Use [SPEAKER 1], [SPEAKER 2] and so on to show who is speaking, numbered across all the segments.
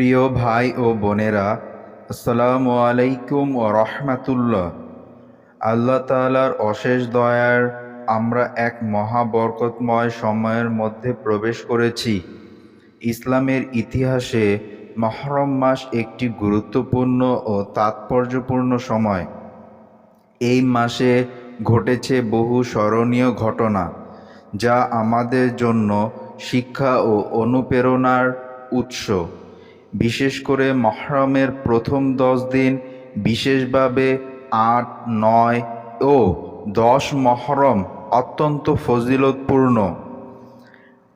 [SPEAKER 1] প্রিয় ভাই ও বোনেরা, আসসালামু আলাইকুম ও রহমাতুল্লাহ। আল্লাহ তাআলার অশেষ দয়ার, আমরা এক মহাবরকতময় সময়ের মধ্যে প্রবেশ করেছি। ইসলামের ইতিহাসে মহরম মাস একটি গুরুত্বপূর্ণ ও তাৎপর্যপূর্ণ সময়। এই মাসে ঘটেছে বহু স্মরণীয় ঘটনা, যা আমাদের জন্য শিক্ষা ও অনুপ্রেরণার উৎস। বিশেষ করে মহরমের প্রথম দশ দিন, বিশেষভাবে আট, নয় ও দশ মহরম অত্যন্ত ফজিলতপূর্ণ।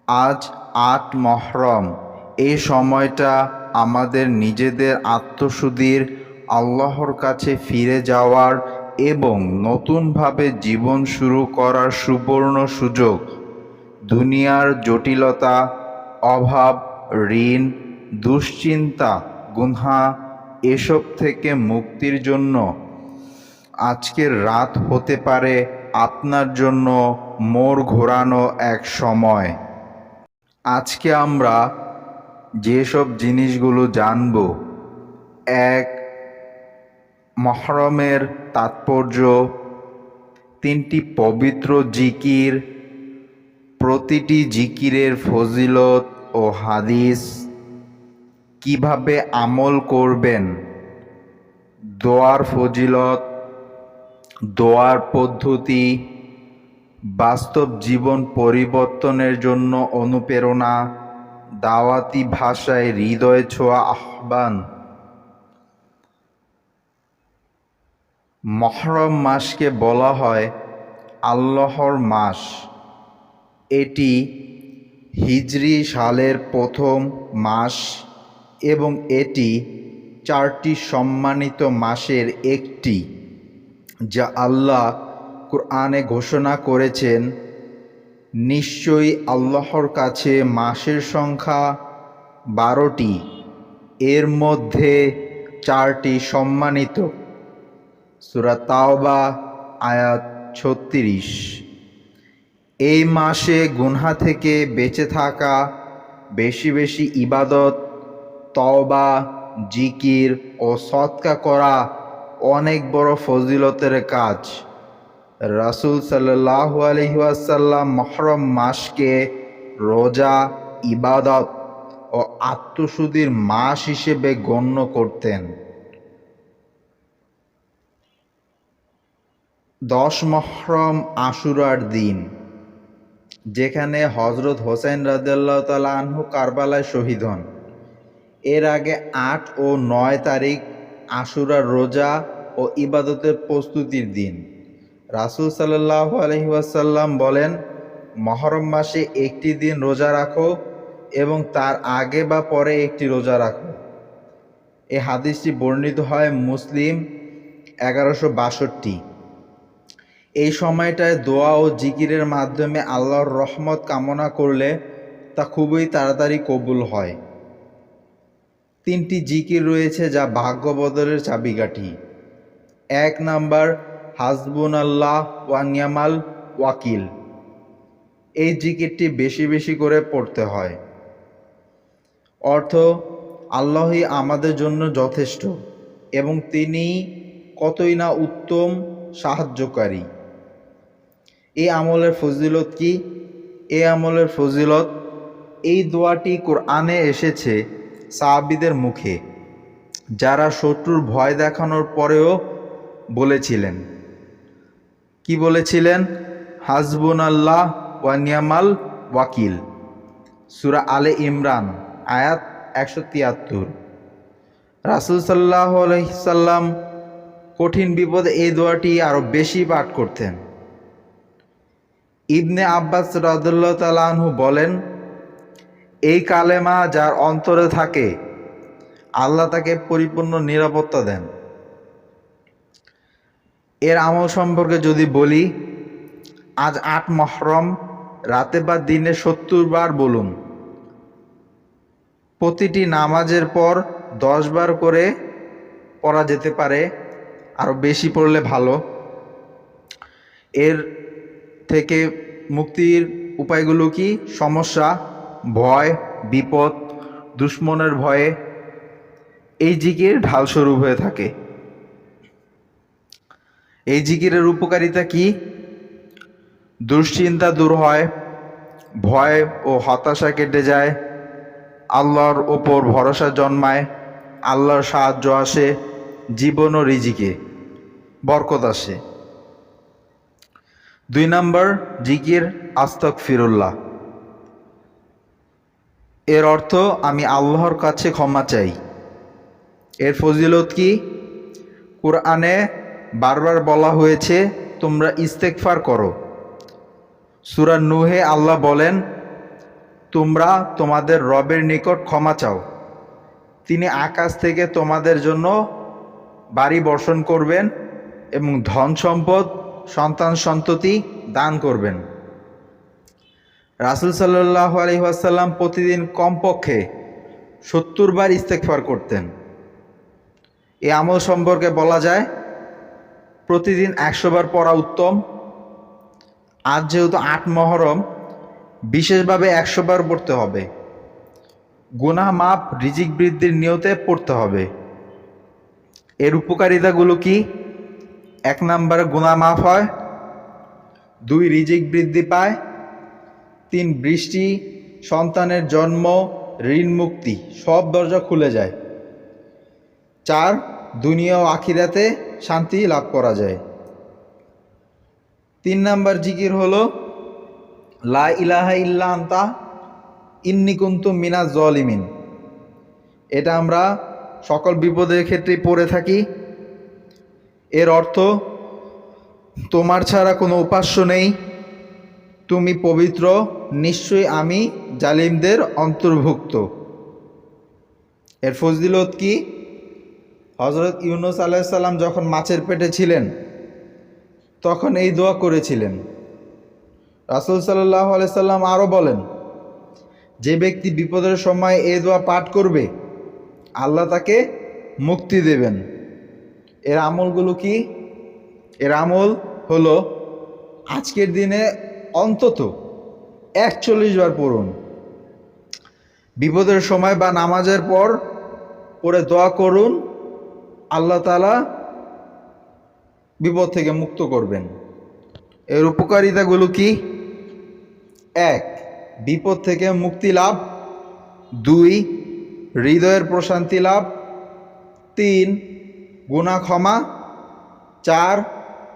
[SPEAKER 1] আজ আট মহরম। এই সময়টা আমাদের নিজেদের আত্মশুদ্ধির আল্লাহর কাছে ফিরে যাওয়ার এবং নতুনভাবে জীবন শুরু করার সুবর্ণ সুযোগ। দুনিয়ার জটিলতা, অভাব, ঋণ দুশ্চিন্তা, গুনহা এসব থেকে মুক্তির জন্য আজকের রাত হতে পারে আপনার জন্য মোড় ঘোরানো এক সময়। আজকে আমরা যেসব জিনিসগুলো জানব, এক, মহরমের তাৎপর্য, তিনটি পবিত্র জিকির, প্রতিটি জিকিরের ফজিলত ও হাদিস। কীভাবে আমল করবেন? দোয়ার ফজিলত, দোয়ার পদ্ধতি, বাস্তব জীবন পরিবর্তনের জন্য অনুপ্রেরণা, দাওয়াতি ভাষায় হৃদয় ছোঁয়া আহ্বান। মহরম মাসকে বলা হয় আল্লাহর মাস। এটি হিজরি সালের প্রথম মাস। এবং এটি চারটি সম্মানিত মাসের একটি, যা আল্লাহ কোরআনে ঘোষণা করেছেন, নিশ্চয়ই আল্লাহর কাছে মাসের সংখ্যা বারোটি, এর মধ্যে চারটি সম্মানিত। সুরা তাওবা, আয়াত ছত্রিশ। এই মাসে গুনহা থেকে বেঁচে থাকা, বেশি বেশি ইবাদত তওবা, জিকির ও সৎকা করা অনেক বড় ফজিলতের কাজ। রাসুল সাল্লাহ আলহিহাসাল্লাম মহরম মাসকে রোজা, ইবাদত ও আত্মশুদ্ধির মাস হিসেবে গণ্য করতেন। দশ মহরম আশুরার দিন, যেখানে হজরত হোসেন রাজিয়াল্লাহ তালা আনহু কারবালায় শহীদ হন। এর আগে আট ও নয় তারিখ আশুরার রোজা ও ইবাদতের প্রস্তুতির দিন। রাসুল সাল্লাহ আলহিহাসাল্লাম বলেন, মহরম মাসে একটি দিন রোজা রাখো এবং তার আগে বা পরে একটি রোজা রাখো। এই হাদিসটি বর্ণিত হয় মুসলিম এগারোশো বাষট্টি। এই সময়টায় দোয়া ও জিকিরের মাধ্যমে আল্লাহর রহমত কামনা করলে তা খুবই তাড়াতাড়ি কবুল হয়। তিনটি জিকির রয়েছে যা ভাগ্য বদলের চাবিকাঠি। এক নাম্বার হাসবুন আল্লাহ ওয়ানিয়ামাল ওয়াকিল। এই জিকিরটি বেশি বেশি করে পড়তে হয়। অর্থ, আল্লাহই আমাদের জন্য যথেষ্ট এবং তিনি কতই না উত্তম সাহায্যকারী। এই আমলের ফজিলত কি? এই আমলের ফজিলত, এই দোয়াটি কোরআনে এসেছে সাহাবিদের মুখে, যারা শত্রুর ভয় দেখানোর পরেও বলেছিলেন। কি বলেছিলেন? হাসবুন আল্লাহ ওয়ানিয়ামাল ওয়াকিল। সুরা আলে ইমরান, আয়াত একশো তিয়াত্তর। রাসুল সাল্লাহ আলহিসাল্লাম কঠিন বিপদে এই দোয়াটি আরও বেশি পাঠ করতেন। ইবনে আব্বাস রাদুল্লাহ তালাহু বলেন এই কালেমা যার অন্তরে থাকে, আল্লাহ তাকে পরিপূর্ণ নিরাপত্তা দেন। এর আমল সম্পর্কে যদি বলি, আজ আট মহরম, রাতে বা দিনে সত্তর বার বলুন। প্রতিটি নামাজের পর দশ বার করে পড়া যেতে পারে আরও বেশি পড়লে ভালো। এর থেকে মুক্তির উপায়গুলো কি? সমস্যা ভয়, বিপদ, দুশ্মনের ভয়ে এই জিকির ঢাল স্বরূপ হয়ে থাকে। এই জিকিরের উপকারিতা কি? দুশ্চিন্তা দূর হয়, ভয় ও হতাশা কেটে যায়, আল্লাহর ওপর ভরসা জন্মায়, আল্লাহর সাহায্য আসে, জীবন ও রিজিকে বরকত আসে। দুই নম্বর, জিকির আস্তক ফিরুল্লাহ এর অর্থ আমি আল্লাহর কাছে ক্ষমা চাই। এর ফজিলত কি? কোরআনে বারবার বলা হয়েছে, তোমরা ইস্তেকফার করো। সুরা নুহে আল্লাহ বলেন, তোমরা তোমাদের রবের নিকট ক্ষমা চাও। তিনি আকাশ থেকে তোমাদের জন্য বাড়ি বর্ষণ করবেন এবং ধন সম্পদ, সন্তান সন্ততি দান করবেন। রাসুল সাল্লাহ আলহিহাসাল্লাম প্রতিদিন কমপক্ষে সত্তর বার ইস্তেকফার করতেন। এ আমল সম্পর্কে বলা যায়, প্রতিদিন একশো বার পড়া উত্তম। আজ যেহেতু আট মহরম, বিশেষভাবে একশো বার পড়তে হবে। গুনাহ মাপ রিজিক বৃদ্ধির নিয়তে পড়তে হবে। এর উপকারিতাগুলো কি? এক নম্বরে, গুনাহ মাফ হয়। দুই, রিজিক বৃদ্ধি পায়। তিন বৃষ্টি, সন্তানের জন্ম ঋণ মুক্তি সব দরজা খুলে যায়। চার, দুনিয়া ও আখিরাতে শান্তি লাভ করা যায়। তিন নাম্বার জিকির হলো, লা ইলাহা ইল্লা আন্তা, ইন্নি কুন্তু মিনা জলিমিন। এটা আমরা সকল বিপদের ক্ষেত্রে পড়ে থাকি। এর অর্থ, তোমার ছাড়া কোনো উপাস্য নেই তুমি পবিত্র, নিশ্চয়ই আমি জালিমদের অন্তর্ভুক্ত। এর ফজদিলত কি? হজরত ইউনুস আলাইসাল্লাম যখন মাছের পেটে ছিলেন, তখন এই দোয়া করেছিলেন। রাসুল সাল্লাহ আলাইসাল্লাম আরও বলেন, যে ব্যক্তি বিপদের সময় এই দোয়া পাঠ করবে, আল্লাহ তাকে মুক্তি দেবেন। এর আমলগুলো কি? এর আমল হলো, আজকের দিনে অন্তত একচল্লিশ বার পড়ুন। বিপদের সময় বা নামাজের পর পরে দোয়া করুন, আল্লাহ তালা বিপদ থেকে মুক্ত করবেন। এর উপকারিতাগুলো কি? এক, বিপদ থেকে মুক্তি লাভ। দুই, হৃদয়ের প্রশান্তি লাভ। তিন গুণা ক্ষমা। চার,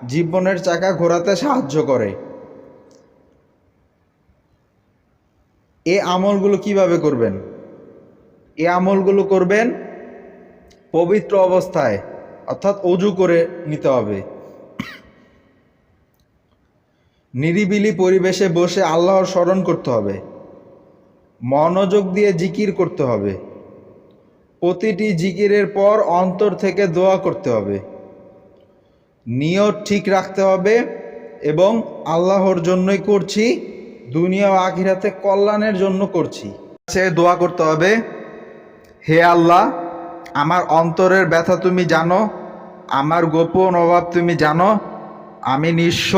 [SPEAKER 1] জীবনের চাকা ঘোরাতে সাহায্য করে। এ আমলগুলো কীভাবে করবেন? এ আমলগুলো করবেন পবিত্র অবস্থায়, অর্থাৎ অজু করে নিতে হবে। নিরিবিলি পরিবেশে বসে আল্লাহর স্মরণ করতে হবে। মনোযোগ দিয়ে জিকির করতে হবে। প্রতিটি জিকিরের পর অন্তর থেকে দোয়া করতে হবে। নিয়ত ঠিক রাখতে হবে এবং আল্লাহর জন্যই করছি দুনিয়া ও আখিরাতে কল্যাণের জন্য করছি। সে দোয়া করতে হবে, হে আল্লাহ, আমার অন্তরের ব্যথা তুমি জানো, আমার গোপন অভাব তুমি জানো, আমি নিঃস্ব,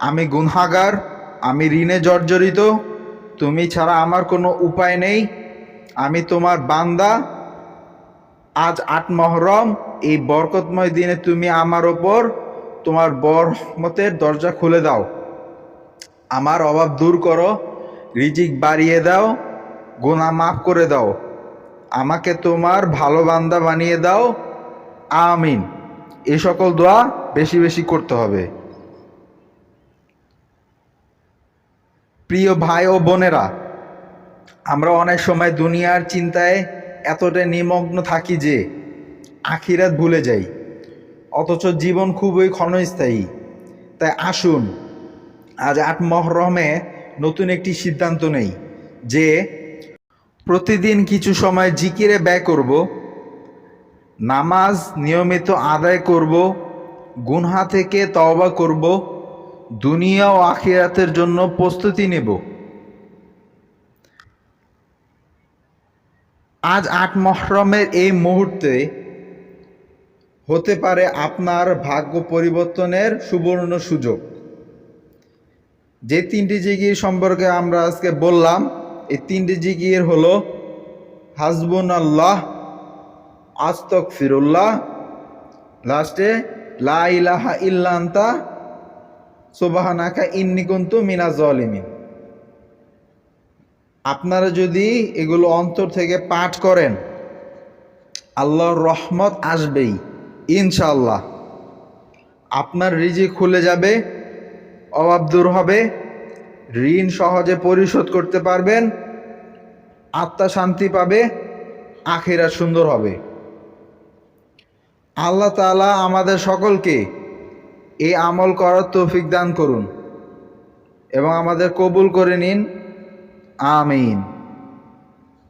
[SPEAKER 1] আমি গুনহাগার, আমি ঋণে জর্জরিত, তুমি ছাড়া আমার কোনো উপায় নেই, আমি তোমার বান্দা, আজ আট মহরম, এই বরকতময় দিনে তুমি আমার ওপর তোমার বরমতের দরজা খুলে দাও। আমার অভাব দূর করো, রিজিক বাড়িয়ে দাও গোনা মাফ করে দাও। আমাকে তোমার ভালো বান্দা বানিয়ে দাও। আমিন। এ সকল দোয়া বেশি বেশি করতে হবে। প্রিয় ভাই ও বোনেরা, আমরা অনেক সময় দুনিয়ার চিন্তায় এতটা নিমগ্ন থাকি যে আখিরাত ভুলে যাই। অথচ জীবন খুবই ক্ষণস্থায়ী। তাই আসুন আজ আট মহরমে নতুন একটি সিদ্ধান্ত নেই যে প্রতিদিন কিছু সময় জিকিরে ব্যয় করব, নামাজ নিয়মিত আদায় করব, গুনহা থেকে তওবা করব, দুনিয়া ও আখিরাতের জন্য প্রস্তুতি নেব। আজ আট মহরমের এই মুহূর্তে হতে পারে আপনার ভাগ্য পরিবর্তনের সুবর্ণ সুযোগ। যে তিনটি জিগির সম্পর্কে আমরা আজকে বললাম, এই তিনটি জিগির হলো হাসবুন আল্লাহ আস্তক ফিরুল্লাহ লাস্টে লা ইলাহা ইল্লান্তা, সুবাহানাকা ইন্নি কুন্তু মিনা জলিমিন। আপনারা যদি এগুলো অন্তর থেকে পাঠ করেন, আল্লাহর রহমত আসবেই ইনশাল্লাহ আপনার রিজি খুলে যাবে অভাব দূর হবে। ঋণ সহজে পরিশোধ করতে পারবেন। আত্মা শান্তি পাবে। আখেরা সুন্দর হবে। আল্লাহ তালা আমাদের সকলকে এই আমল করার তৌফিক দান করুন এবং আমাদের কবুল করে নিন। আমিন।